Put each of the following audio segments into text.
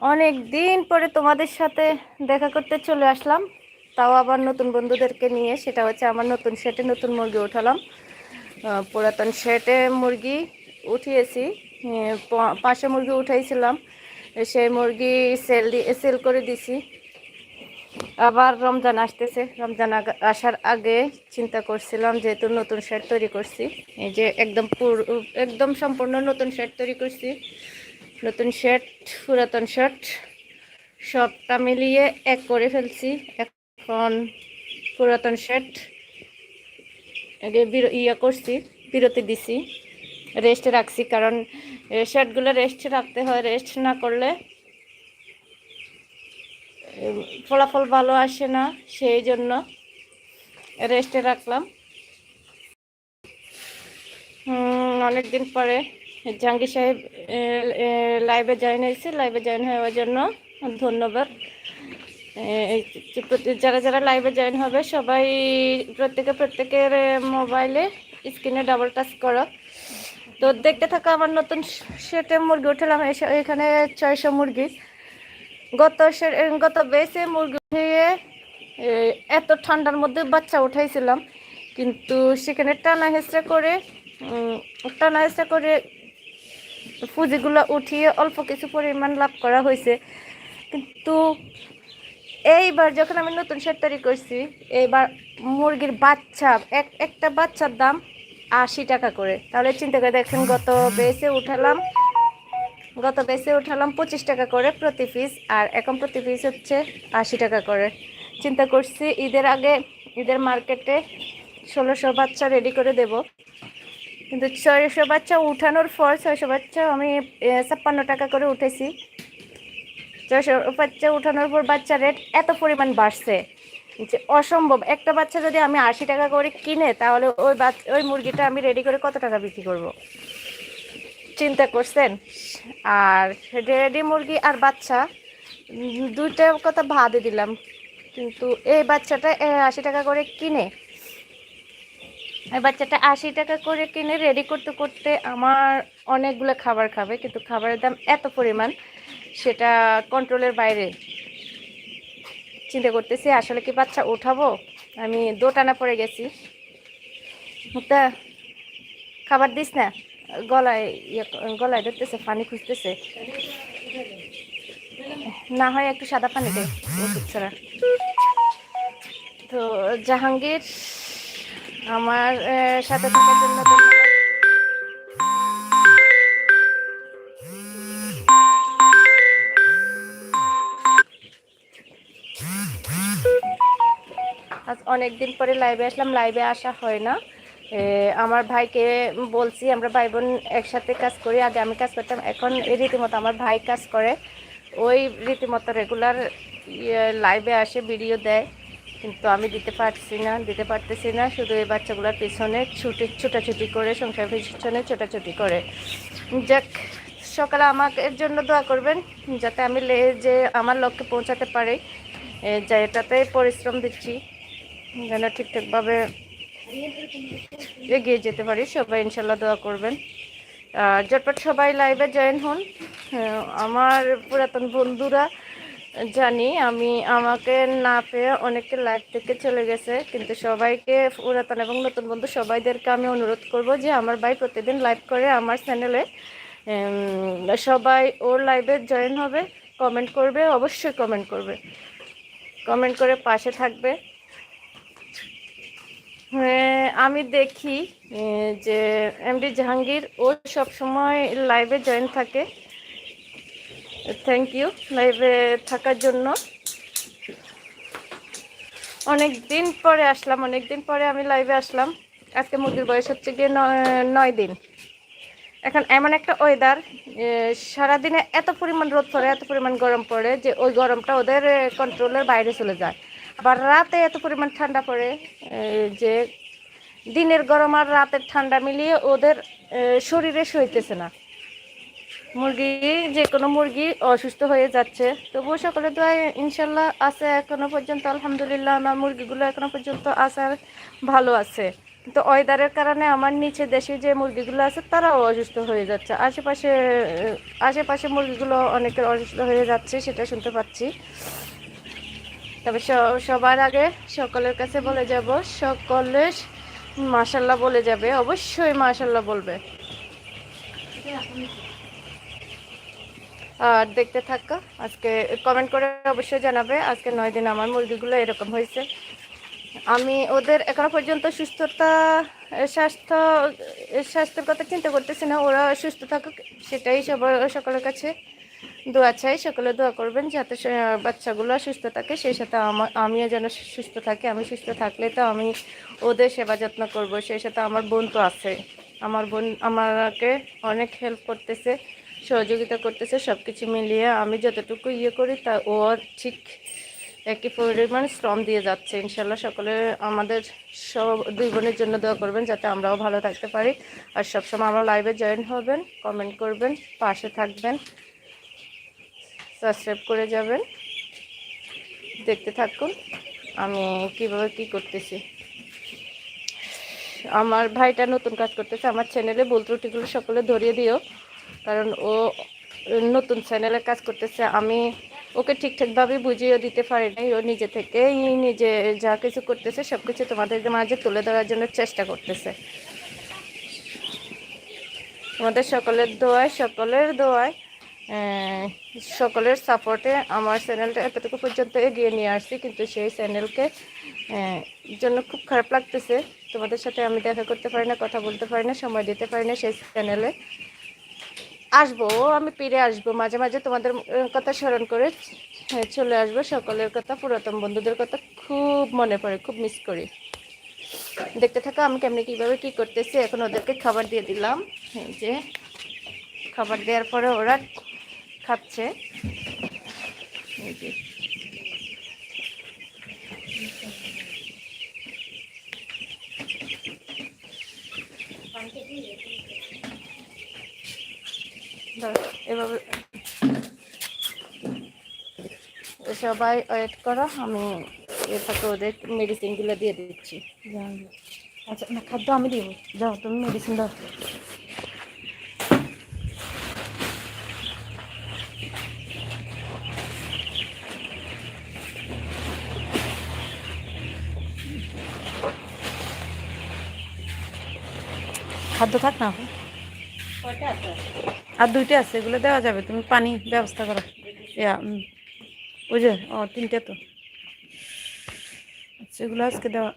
অনেক দিন পরে তোমাদের সাথে দেখা করতে চলে আসলাম। তাও আবার নতুন বন্ধুদেরকে নিয়ে সেটা হচ্ছে আমার নতুন শেটে নতুন মুরগি উঠালাম। পুরাতন শেটে মুরগি উঠিয়েছি আহ, পা- পাঁচশো মুরগি উঠাইছিলাম সেই মুরগি সেল সেল করে দিছি। আবার রমজান আসতেছে রমজান আসার আগে চিন্তা করছিলাম যেহেতু নতুন শেড তৈরি করছি। এই যে একদম পুর একদম সম্পূর্ণ নতুন শেড তৈরি করছি। নতুন শার্ট পুরাতন শার্ট সবটা মিলিয়ে এক করে ফেলছি। এখন পুরাতন শার্ট আগে ইয়ে করছি, বিরতি দিছি রেস্টে রাখছি। কারণ শার্টগুলো রেস্টে রাখতে হয় রেস্ট না করলে ফলাফল ভালো আসে না, সেই জন্য রেস্টে রাখলাম। অনেক দিন পরে জাহাঙ্গীর সাহেব লাইভে জয়েন হয়েছে। লাইভে জয়েন হওয়ার জন্য ধন্যবাদ। যারা যারা লাইভে জয়েন হবে, সবাই প্রত্যেকে প্রত্যেকের মোবাইলে স্ক্রিনে ডাবল টাচ করো। তো দেখতে থাকা আমার নতুন সেটে মুরগি উঠলাম। এখানে ছয়শো মুরগি। গত গত বেসে মুরগি উঠিয়ে এত ঠান্ডার মধ্যে বাচ্চা উঠাইছিলাম। কিন্তু সেখানে টানা হেঁচড়া করে টানা হেঁচড়া করে পুঁজিগুলো উঠিয়ে অল্প কিছু পরিমাণ লাভ করা হয়েছে। কিন্তু এইবার যখন আমি নতুন সেট তৈরি করছি, এইবার মুরগির বাচ্চা, এক, একটা বাচ্চার দাম আশি টাকা করে। তাহলে চিন্তা করে দেখেন, গত বেসে উঠালাম, গত বেসে উঠালাম পঁচিশ টাকা করে প্রতি পিস আর এখন প্রতি পিস হচ্ছে আশি টাকা করে। চিন্তা করছি ঈদের আগে, ঈদের মার্কেটে ষোলোশো বাচ্চা রেডি করে দেব। কিন্তু ছয়শো বাচ্চা উঠানোর পর ছয়শো বাচ্চা আমি ছাপ্পান্ন টাকা করে উঠেছি। ছয়শো বাচ্চা উঠানোর পর বাচ্চা রেট এত পরিমাণ বাড়ছে যে অসম্ভব। একটা বাচ্চা যদি আমি আশি টাকা করে কিনে, তাহলে ওই বাচ্চা ওই মুরগিটা আমি রেডি করে কত টাকা বিক্রি করব? চিন্তা করছেন? আর রেডি মুরগি আর বাচ্চা দুইটা কথা ভাদে দিলাম। কিন্তু এই বাচ্চাটা আশি টাকা করে কিনে এই বাচ্চাটা আশি টাকা করে কিনে রেডি করতে করতে আমার অনেকগুলো খাবার খাবে, কিন্তু খাবারের দাম এত পরিমাণ, সেটা কন্ট্রোলের বাইরে চিন্তা করতেছি, আসলে কি বাচ্চা উঠাবো? আমি দোটানা পড়ে গেছি। মুক্তা, খাবার দিস না? গলায় ইয়ে গলায় ধরতেছে, পানি খুঁজতেছে। না হয় একটু সাদা পানি দে, ওষুধ ছাড়া। তো জাহাঙ্গীর আমার সাথে থাকার জন্য আজ অনেক দিন পরে লাইভে আসলাম লাইভে আসা হয় না। আমার ভাইকে বলছি, আমরা ভাই বোন একসাথে কাজ করি, আগে আমি কাজ করতাম, এখন রীতিমতো আমার ভাই কাজ করে। ওই রীতিমতো রেগুলার লাইভে আসে ভিডিও দেয়। কিন্তু আমি দিতে পারছি না দিতে পারতেছি না। শুধু এই বাচ্চাগুলোর পিছনে ছুটি ছোটাছুটি করে সংসার পিছনে ছোটাছুটি করে। যাক সকালে আমাকে জন্য দোয়া করবেন যাতে আমি লে- যে আমার লক্ষ্যে পৌঁছাতে পারি। এ, যা এটাতে পরিশ্রম দিচ্ছি যেন ঠিকঠাকভাবে এগিয়ে যেতে পারি। সবাই ইনশাল্লাহ দোয়া করবেন। আর ঝটপট সবাই লাইভে জয়েন হন। আমার পুরাতন বন্ধুরা জানি আমি আমাকে না পেয়ে অনেকে লাইভ থেকে চলে গেছে কিন্তু সবাইকে পুরাতন এবং নতুন বন্ধু সবাইদেরকে আমি অনুরোধ করব যে আমার ভাই প্রতিদিন লাইভ করে আমার চ্যানেলে সবাই ওর লাইভে জয়েন হবে কমেন্ট করবে অবশ্যই কমেন্ট করবে। কমেন্ট করে পাশে থাকবে। হ্যাঁ, আমি দেখি যে এমডি জাহাঙ্গীর ও সব সময় লাইভে জয়েন থাকে। থ্যাংক ইউ লাইভে থাকার জন্য। অনেক দিন পরে আসলাম অনেক দিন পরে আমি লাইভে আসলাম। আজকে মুরগির বয়স হচ্ছে গিয়ে নয় দিন। এখন এমন একটা ওয়েদার সারাদিনে এত পরিমাণ রোদ পড়ে, এত পরিমাণ গরম পড়ে যে ওই গরমটা ওদের কন্ট্রোলের বাইরে চলে যায়। আবার রাতে এত পরিমাণ ঠান্ডা পড়ে যে দিনের গরম আর রাতের ঠান্ডা মিলিয়ে ওদের শরীরে সইতেছে না। মুরগি যে কোনো মুরগি অসুস্থ হয়ে যাচ্ছে, তবুও সকলে দোয়া ইনশাল্লাহ আছে এখনও পর্যন্ত, আলহামদুলিল্লাহ আমার মুরগিগুলো এখনও পর্যন্ত আসার ভালো আছে। তো ওয়েদারের কারণে আমার নিচে দেশে যে মুরগিগুলো আছে, তারাও অসুস্থ হয়ে যাচ্ছে। আশেপাশে আশেপাশে মুরগিগুলো অনেকের অসুস্থ হয়ে যাচ্ছে, সেটা শুনতে পাচ্ছি। তবে সবার আগে সকলের কাছে বলে যাব, সকলে মাশাল্লাহ বলে যাবে, অবশ্যই মাশাল্লাহ বলবে। আর দেখতে থাকা। আজকে কমেন্ট করে অবশ্যই জানাবে। আজকে নয় দিন আমার মুরগিগুলো এরকম হয়েছে। আমি ওদের এখনও পর্যন্ত সুস্থতা স্বাস্থ্য স্বাস্থ্যের কথা চিন্তা করতেছি না। ওরা সুস্থ থাকুক, সেটাই সবার, সকলের কাছে দোয়া চাই। সকলে দোয়া করবেন যাতে বাচ্চাগুলো সুস্থ থাকে। সেই সাথে আমার আমিও যেন সুস্থ থাকি। আমি সুস্থ থাকলে তো আমি ওদের সেবা যত্ন করব। সেই সাথে আমার বোন তো আছে। আমার বোন আমাকে অনেক হেল্প করতেছে। সহযোগিতা করতেছে সব কিছু মিলিয়ে আমি যতটুকু ইয়ে করি তা ও ঠিক একই পরিমাণ শ্রম দিয়ে যাচ্ছে। ইনশাল্লাহ সকলে আমাদের সব দুই বোনের জন্য দোয়া করবেন যাতে আমরাও ভালো থাকতে পারি। আর সবসময় আমরা লাইভে জয়েন হবেন কমেন্ট করবেন, পাশে থাকবেন সাবস্ক্রাইব করে যাবেন। দেখতে থাকুন আমি কীভাবে কি করতেছি। আমার ভাইটা নতুন কাজ করতেছে, আমার চ্যানেলে ভুল ত্রুটিগুলো সকলে ধরিয়ে দিও। কারণ ও নতুন চ্যানেলে কাজ করতেছে, আমি ওকে ঠিকঠাকভাবে বুঝিয়ে দিতে পারি নাই। ও নিজে থেকেই নিজে যা কিছু করতেছে সব কিছু তোমাদের মাঝে তুলে ধরার জন্য চেষ্টা করতেছে। তোমাদের সকলের দোয়ায় সকলের দোয়ায় সকলের সাপোর্টে আমার চ্যানেলটা এতটুকু পর্যন্ত এগিয়ে নিয়ে আসছি, কিন্তু সেই চ্যানেলকে জন্য খুব খারাপ লাগতেছে। তোমাদের সাথে আমি দেখা করতে পারি না, কথা বলতে পারি না, সময় দিতে পারি না সেই চ্যানেলে। আসব, আমি ফিরে আসব, মাঝে মাঝে তোমাদের কথা স্মরণ করে চলে আসব। সকলের কথা, পুরাতন বন্ধুদের কথা খুব মনে পড়ে, খুব মিস করি। দেখতে থাকো, আমি কেমনি, কীভাবে, কী করতেছি, এখন ওদেরকে খাবার দিয়ে দিলাম। যে, খাবার দেওয়ার পরে ওরা খাচ্ছে। এই যে। এভাবে। সবাই ওয়েট করো, আমি এ ফাঁকে ওদের মেডিসিনগুলো দিয়ে দিচ্ছি। আচ্ছা না, খাদ্য আমি দিব। যাও, তুমি মেডিসিন দাও। খাদ্য থাক না। আর দুইটা আছে এগুলো দেওয়া যাবে তুমি পানি ব্যবস্থা করো। ওই যে ও তিনটে তো। সেগুলো আজকে দেওয়া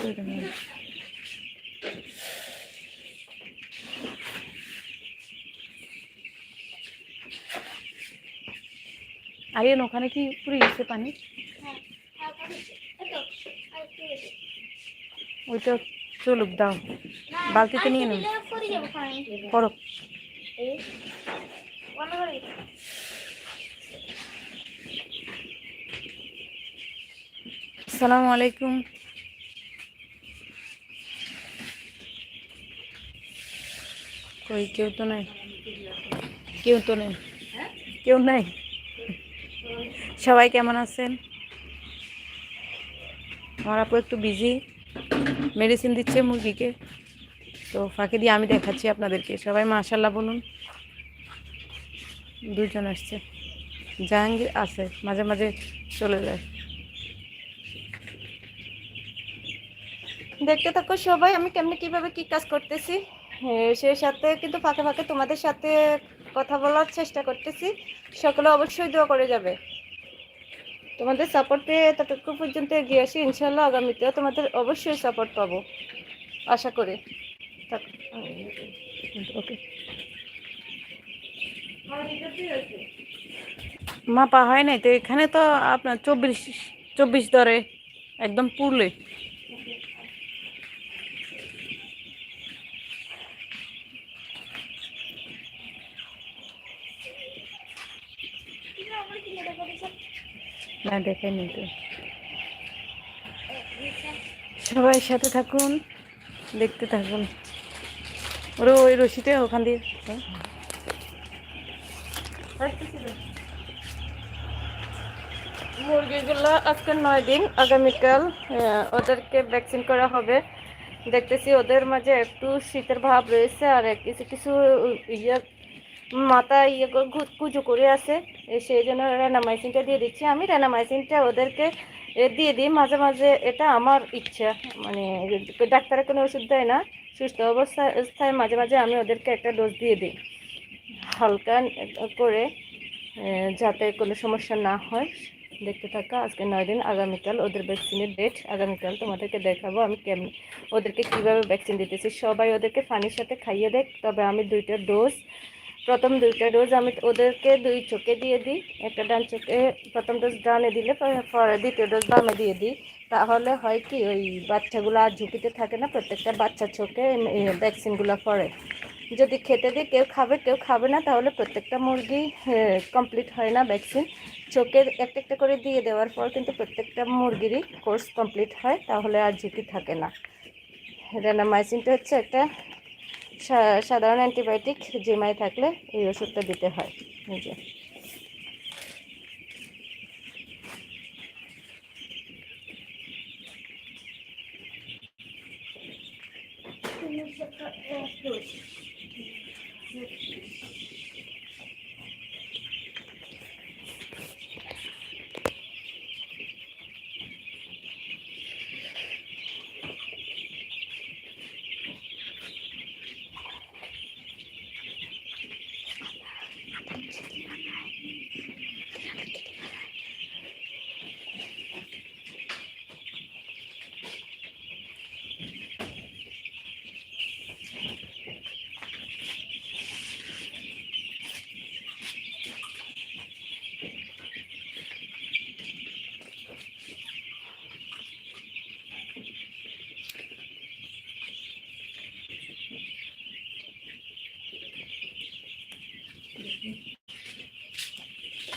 করে দেবো। আরিয়ান ওখানে কি পুরো গেছে পানি? ওইটা চলুক দাও। বালতিতে নিয়ে করো আসসালামু আলাইকুম। কই, কেউ তো নাই? কেউ তো নেই। কেউ নাই? সবাই কেমন আছেন? আমার আপু একটু বিজি মেডিসিন দিচ্ছে মুরগিকে। তো ফাঁকে দিয়ে আমি দেখাচ্ছি আপনাদেরকে। সবাই মাশাল্লাহ বলুন। দুজন আসছে। জাহাঙ্গীর আছে, মাঝে মাঝে চলে যায়। দেখতে থাকো সবাই, আমি কেমনি কীভাবে কি কাজ করতেছি? সেই সাথে কিন্তু ফাঁকে ফাঁকে তোমাদের সাথে কথা বলার চেষ্টা করতেছি। সকলে অবশ্যই দোয়া করে যাবে। তোমাদের সাপোর্ট পেয়ে ততটুকু পর্যন্ত এগিয়ে আসি ইনশাল্লাহ আগামীতেও তোমাদের অবশ্যই সাপোর্ট পাবো। আশা করে। ওকে। মাপা হয় নাই, তো এখানে তো আপনার চব্বিশ চব্বিশ ধরে, একদম পুরলে। না দেখেনি তো। সবাই সাথে থাকুন, দেখতে থাকুন। ওরা ওই রশিতে ওখান দিয়ে। মুরগিগুলো আজকে নয় দিন আগামীকাল ওদেরকে ভ্যাকসিন করা হবে। দেখতেছি ওদের মাঝে একটু শীতের ভাব রয়েছে আর কিছু কিছু ইয়ে মাথা ইয়ে কুচু করে আছে সেই জন্য রেনামাইসিনটা দিয়ে দিচ্ছি। আমি রেনামাইসিনটা ওদেরকে দিয়ে দিই। মাঝে মাঝে এটা আমার ইচ্ছা। মানে ডাক্তারের কোনো ওষুধ দেয় না। সুস্থ অবস্থা অবস্থায় মাঝে মাঝে আমি ওদেরকে একটা ডোজ দিয়ে দিই। হালকা করে যাতে কোনো সমস্যা না হয়। দেখতে থাকা, আজকে নয় দিন আগামীকাল ওদের ভ্যাকসিনের ডেট আগামীকাল তোমাদেরকে দেখাবো আমি কেমন ওদেরকে কীভাবে ভ্যাকসিন দিতেছি। সবাই ওদেরকে পানির সাথে খাইয়ে দেখ। তবে আমি দুইটা ডোজ প্রথম দুইটা ডোজ আমি ওদেরকে দুই চোখে দিয়ে দিই, একটা ডান চোখে প্রথম ডোজ ডানে দিলে পরে- দ্বিতীয় ডোজ বামে দিয়ে দিই। তাহলে হয় কি, ওই বাচ্চাগুলো আর ঝুঁকিতে থাকে না, প্রত্যেকটা বাচ্চা চোখে ভ্যাকসিনগুলো পড়ে। যদি খেতে দিই, কেউ খাবে কেউ খাবে না, তাহলে প্রত্যেকটা মুরগি কমপ্লিট হয় না ভ্যাকসিন চোখে একটা একটা করে দিয়ে দেওয়ার পর কিন্তু প্রত্যেকটা মুরগিরই কোর্স কমপ্লিট হয়, তাহলে আর ঝুঁকি থাকে না। রেনামাইসিনটা হচ্ছে একটা সাধারণ অ্যান্টিবায়োটিক জিমায় থাকলে এই ওষুধটা দিতে হয় নিজে। Thank যে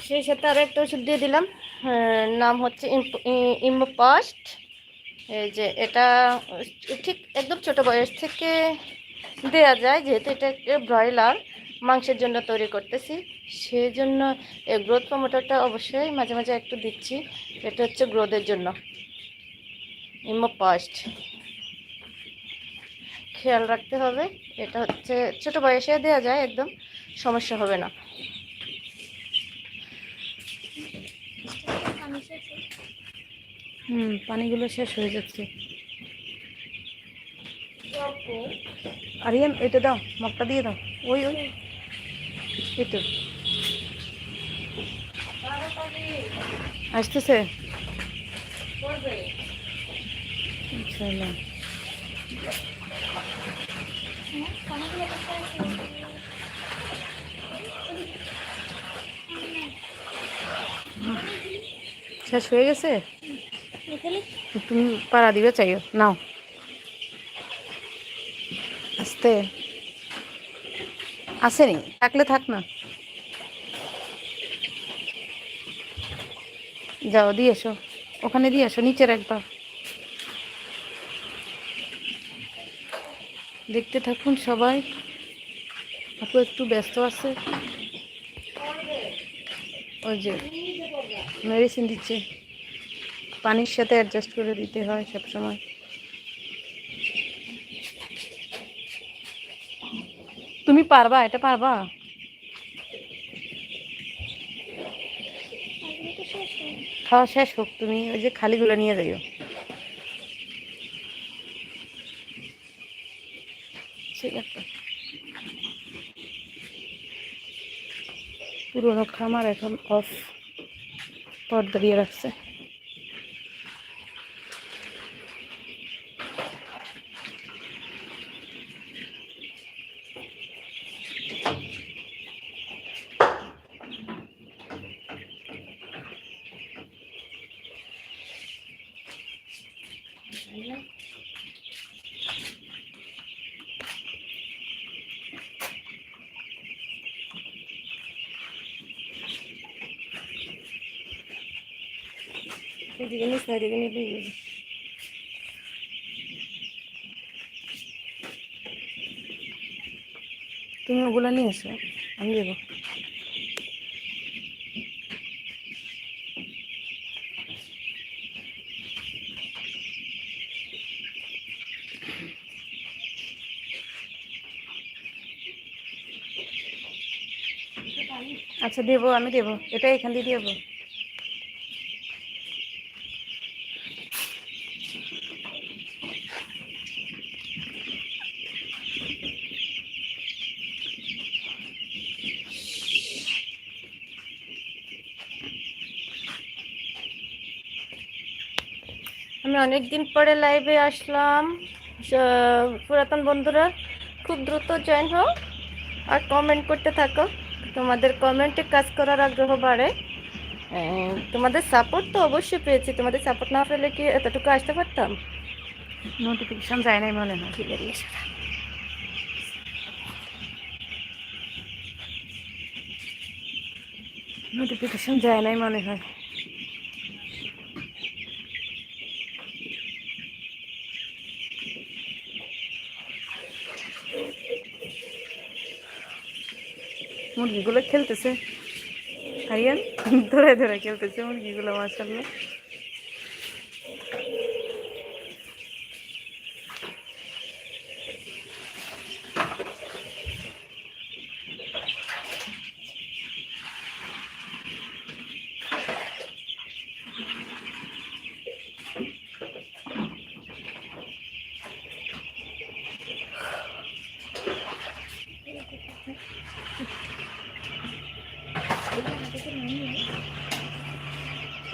সেই সাথে আরও একটা ওষুধ দিয়ে দিলাম। নাম হচ্ছে ইমোপাস্ট। এই যে এটা ঠিক একদম ছোট বয়স থেকে দেয়া যায়, যেহেতু এটা একটা ব্রয়লার, মাংসের জন্য তৈরি করতেছি। সেই জন্য এই গ্রোথ প্রমোটারটা অবশ্যই মাঝে মাঝে একটু দিচ্ছি। এটা হচ্ছে গ্রোথের জন্য। ইমোপাস্ট। খেয়াল রাখতে হবে, এটা হচ্ছে ছোট বয়সে দেওয়া যায়, একদম সমস্যা হবে না। হুম, পানিগুলো শেষ হয়ে যাচ্ছে। আর ইয়ে এটা দাও, মগটা দিয়ে দাও। ওই ওই। এই আসতেছে? ইনশাআল্লাহ। শেষ হয়ে গেছে? তুমি পাড়া দিবে চাইও, নাও। আসতে। আসেনি, থাকলে থাক না। যাও, দিয়ে এসো। ওখানে দিয়ে এসো নিচে রাখবা দেখতে থাকুন সবাই। আপু একটু ব্যস্ত আছে। ওই যে। মেডিসিন দিচ্ছে। পানির সাথে অ্যাডজাস্ট করে দিতে হয় সব সময় তুমি পারবা? এটা পারবা? খাওয়া শেষ হোক তুমি, ওই যে খালিগুলো নিয়ে যাইও। ঠিক আছে। পুরোনো খামার এখন অফ পর্দা দিয়ে রাখছে। এদিকে নিস না এদিকে নিবি তুমি ওগুলো নিয়ে এসো আমি দেবো আচ্ছা দেবো, আমি দেবো। এটা এখান দিয়ে দেবো। আমি অনেক দিন পরে লাইভে আসলাম। পুরাতন বন্ধুরা খুব দ্রুত জয়েন হও আর কমেন্ট করতে থাকো। তোমাদের কমেন্টে কাজ করার আগ্রহ বাড়ে। তোমাদের সাপোর্ট তো অবশ্যই পেয়েছি। তোমাদের সাপোর্ট না পেলে কি এতটুকু আসতে পারতাম? নোটিফিকেশন যায় নাই মনে হয় কি বেরিয়ে সারা। নোটিফিকেশন যায় নাই মনে হয়। মুরগিগুলো খেলতেছে। আরিয়ান ধরে ধরে খেলতেছে মুরগিগুলো মাসাল্লাহ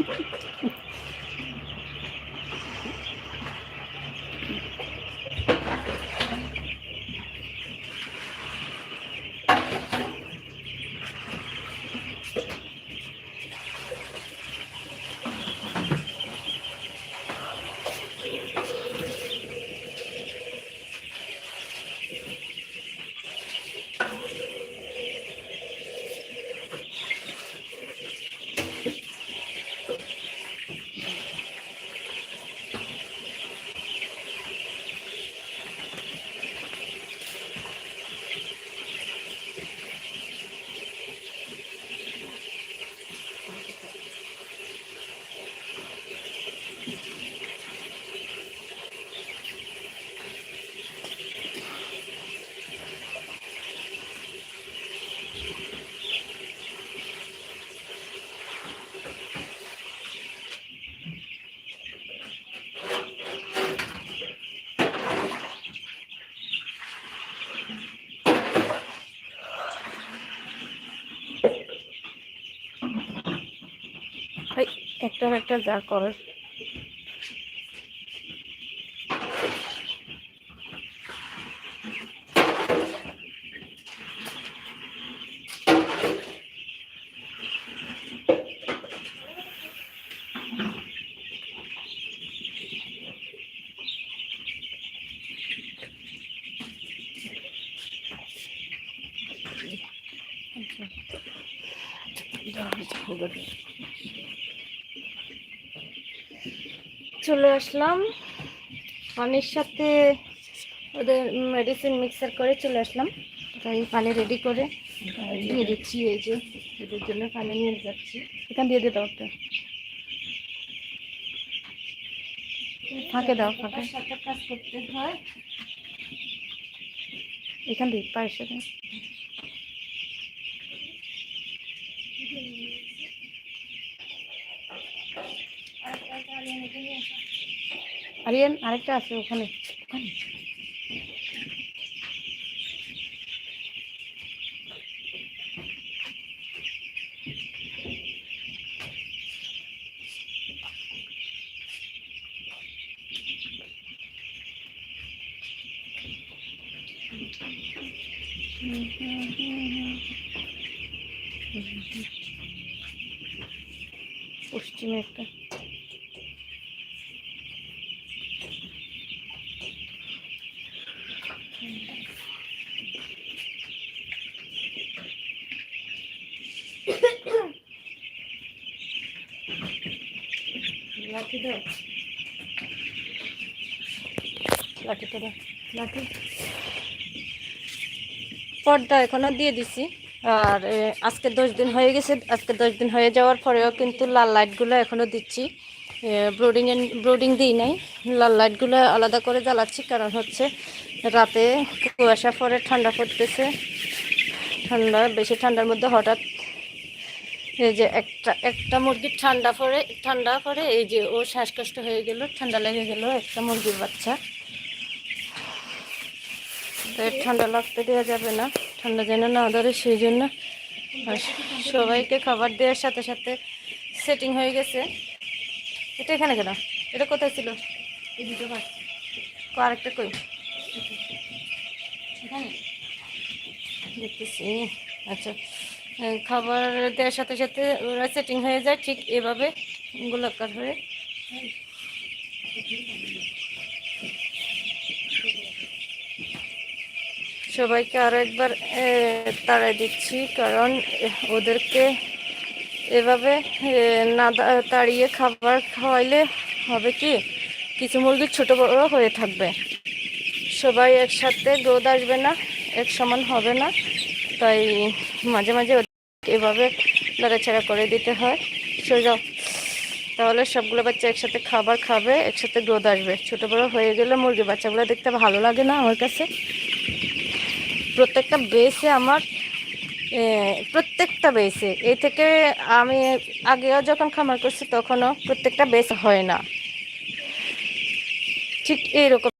ভাই একটা একটা যা চলে আসলাম। পানির সাথে ওদের মেডিসিন মিক্সার করে চলে আসলাম। তাই পানি রেডি করে দিয়ে দিচ্ছি এই যে এদের জন্য পানি নিয়ে যাচ্ছি। এখান দিয়ে দিয়ে দাও একটা। ফাঁকে দাও ফাঁকে। সাথে কাজ করতে হয়। এখান দিয়ে পায়ের সাথে। আরিয়ান আরেকটা আছে ওখানে ওখানে। পশ্চিমে একটা লাঠি দাও লাঠিটা দাও লাঠি। পর্দা এখনও দিয়ে দিছি। আর আজকে দশ দিন হয়ে গেছে। আজকে দশ দিন হয়ে যাওয়ার পরেও কিন্তু লাল লাইটগুলো এখনও দিচ্ছি। ব্রোডিং ব্রোডিং দিই নাই। লাল লাইটগুলো আলাদা করে জ্বালাচ্ছি। কারণ হচ্ছে রাতে কুয়াশা পরে ঠান্ডা পড়তেছে। ঠান্ডা বেশি ঠান্ডার মধ্যে হঠাৎ এই যে একটা একটা মুরগির ঠান্ডা পরে ঠান্ডা পরে এই যে ও শ্বাসকষ্ট হয়ে গেল ঠান্ডা লেগে গেল একটা মুরগির বাচ্চা। ঠান্ডা লাগতে দেওয়া যাবে না ঠান্ডা যেন না ধরে সেই জন্য। সবাইকে খাবার দেওয়ার সাথে সাথে সেটিং হয়ে গেছে। এটা এখানে কেন? এটা কোথায় ছিল? আরেকটা কই? এখানে। দেখতেছি। আচ্ছা। খাবার দেওয়ার সাথে সাথে ওরা সেটিং হয়ে যায় ঠিক এভাবে গোলাকার হয়ে। সবাইকে আরও একবার তাড়াই দিচ্ছি কারণ ওদেরকে এভাবে না তাড়িয়ে খাবার খাওয়াইলে হবে কি? কিছু মুরগি ছোট বড় হয়ে থাকবে। সবাই একসাথে গ্রোথ আসবে না, এক সমান হবে না। তাই মাঝে মাঝে এভাবে লড়াছাড়া করে দিতে হয়। যাও। তাহলে সবগুলো বাচ্চা একসাথে খাবার খাবে, একসাথে গ্রোথ আসবে। ছোটো বড়ো হয়ে গেলে মুরগি বাচ্চাগুলো দেখতে ভালো লাগে না আমার কাছে। প্রত্যেকটা বেসে আমার প্রত্যেকটা বেসে। এই থেকে আমি আগেও যখন খামার করছি তখনও প্রত্যেকটা বেস হয় না। ঠিক এইরকম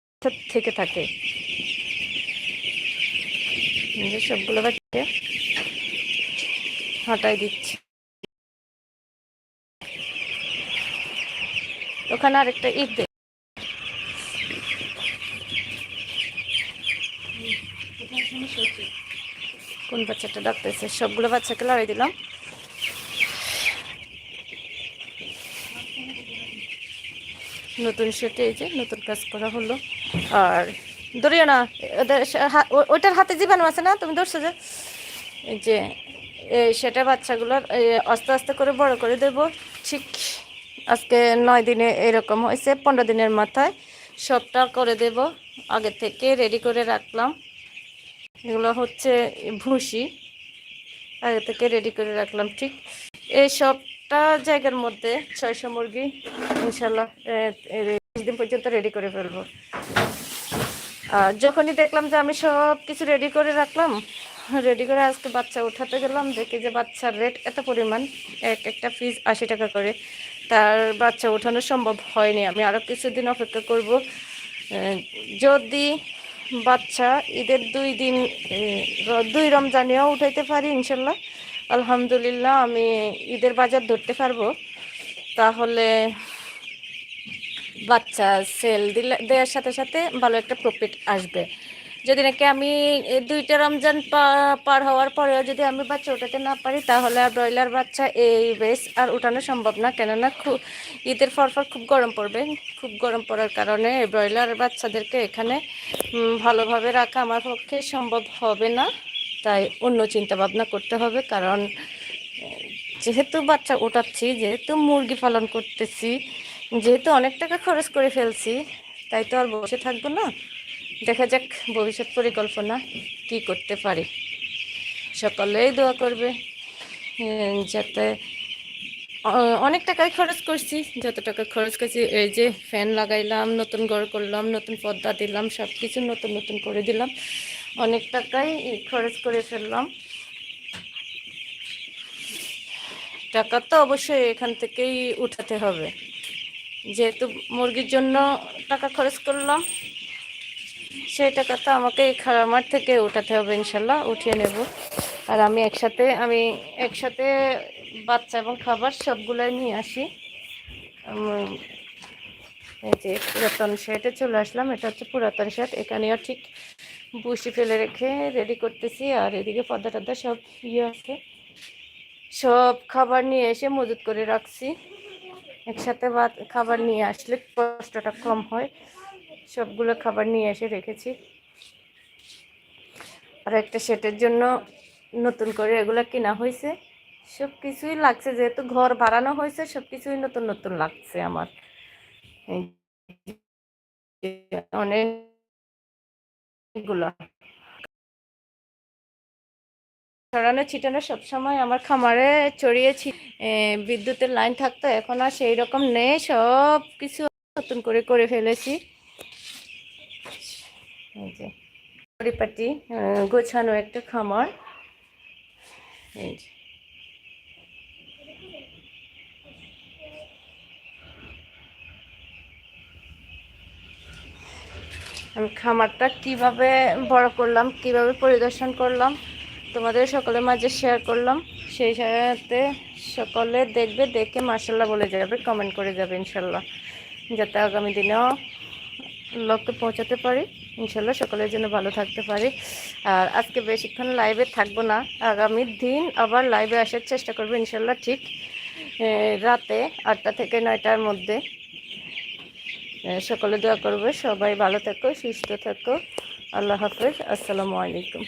থেকে থাকে। যে সবগুলো বাচ্চাকে হাঁটাই দিচ্ছি। ওখানে আরেকটা ঈদ দে। কোন বাচ্চাটা ডাকতেছে? সবগুলো বাচ্চাকে লড়াই দিলাম। নতুন সেটে এই যে নতুন কাজ করা হলো। আর ধরিও না ওইটার হাতে জীবাণু আছে না? তুমি ধরছো যে? এই যে সেটা বাচ্চাগুলোর আস্তে আস্তে করে বড় করে দেব। ঠিক আজকে নয় দিনে এরকম হয়েছে, পনেরো দিনের মাথায় সবটা করে দেব। আগে থেকে রেডি করে রাখলাম। এগুলো হচ্ছে ভুসি। আগে থেকে রেডি করে রাখলাম, ঠিক। এই সবটা জায়গার মধ্যে ছয়শো মুরগি, ইনশাল্লাহ দিন পর্যন্ত রেডি করে ফেলব। যখনই দেখলাম যে আমি সব কিছু রেডি করে রাখলাম রেডি করে আজকে বাচ্চা উঠাতে গেলাম, দেখি যে বাচ্চার রেট এত পরিমাণ, এক একটা পিস আশি টাকা করে। তার বাচ্চা ওঠানো সম্ভব হয়নি, আমি আরও কিছুদিন অপেক্ষা করব। যদি বাচ্চা ঈদের দুই দিন দুই রমজানেও উঠাইতে পারি, ইনশাল্লাহ। আলহামদুলিল্লাহ, আমি ঈদের বাজার ধরতে পারব। তাহলে বাচ্চা সেল দিলে দেওয়ার সাথে সাথে ভালো একটা প্রফিট আসবে। যদি নাকি আমি দুইটা রমজান পার হওয়ার পরেও যদি আমি বাচ্চা ওঠাতে না পারি, তাহলে আর ব্রয়লার বাচ্চা এই বেশ আর উঠানো সম্ভব না। কেননা খুব ঈদের পরপর খুব গরম পড়বে। খুব গরম পড়ার কারণে এই ব্রয়লার বাচ্চাদেরকে এখানে ভালোভাবে রাখা আমার পক্ষে সম্ভব হবে না। তাই অন্য চিন্তা ভাবনা করতে হবে। কারণ, যেহেতু বাচ্চা ওঠাচ্ছি, যেহেতু মুরগি পালন করতেছি যেহেতু অনেক টাকা খরচ করে ফেলছি, তাই তো আর বসে থাকব না। দেখা যাক ভবিষ্যৎ পরিকল্পনা কি করতে পারি। সকলেই দোয়া করবে যাতে অনেক টাকাই খরচ করছি, যত টাকা খরচ করছি, এই যে ফ্যান লাগাইলাম, নতুন ঘর করলাম, নতুন পর্দা দিলাম সব কিছু নতুন নতুন করে দিলাম। অনেক টাকাই খরচ করে ফেললাম। টাকা তো অবশ্যই এখান থেকেই উঠাতে হবে। যেহেতু মুরগির জন্য টাকা খরচ করলাম সেই টাকা তো আমাকে এই খামার থেকে উঠাতে হবে ইনশাল্লাহ, উঠিয়ে নেব। আর আমি একসাথে আমি একসাথে বাচ্চা এবং খাবার সবগুলোই নিয়ে আসি। এই যে পুরাতন শেডে চলে আসলাম, এটা হচ্ছে পুরাতন শেড এখানেও ঠিক বুসি ফেলে রেখে রেডি করতেছি, আর এদিকে পর্দা টর্দা সব ইয়ে আছে। সব খাবার নিয়ে এসে মজুত করে রাখছি। একসাথে ভাত, খাবার নিয়ে আসলে কষ্টটা কম হয়। সবগুলো খাবার নিয়ে এসে রেখেছি। আর একটা সেটের জন্য নতুন করে এগুলো কেনা হয়েছে। সব কিছুই লাগছে, যেহেতু ঘর বাড়ানো হয়েছে সব কিছুই নতুন নতুন লাগছে আমার। অনেকগুলো। ছড়ানো ছিটানো সবসময় আমার খামারে ছড়িয়েছি বিদ্যুতের লাইন থাকতো। এখন আর সেই রকম নেই। সব কিছু নতুন করে করে ফেলেছি। পরিপাটি গোছানো একটা খামার। আমি খামারটা কীভাবে বড় করলাম, কীভাবে পরিদর্শন করলাম তোমাদের সকলের মাঝে শেয়ার করলাম। সেই সাথে সকলে দেখবে, দেখে মার্শাল্লাহ বলে যাবে কমেন্ট করে যাবে ইনশাল্লাহ যাতে আগামী দিনেও লক্ষ্যে পৌঁছাতে পারি। ইনশাল্লাহ সকলের জন্য ভালো থাকতে পারি। আর আজকে বেশিক্ষণ লাইভে থাকব না। আগামী দিন আবার লাইভে আসার চেষ্টা করব ইনশাল্লাহ ঠিক রাতে আটটা থেকে নয়টার মধ্যে। সকলে দোয়া করবে। সবাই ভালো থাকো, সুস্থ থাকো। আল্লাহ হাফেজ। আসসালামু আলাইকুম।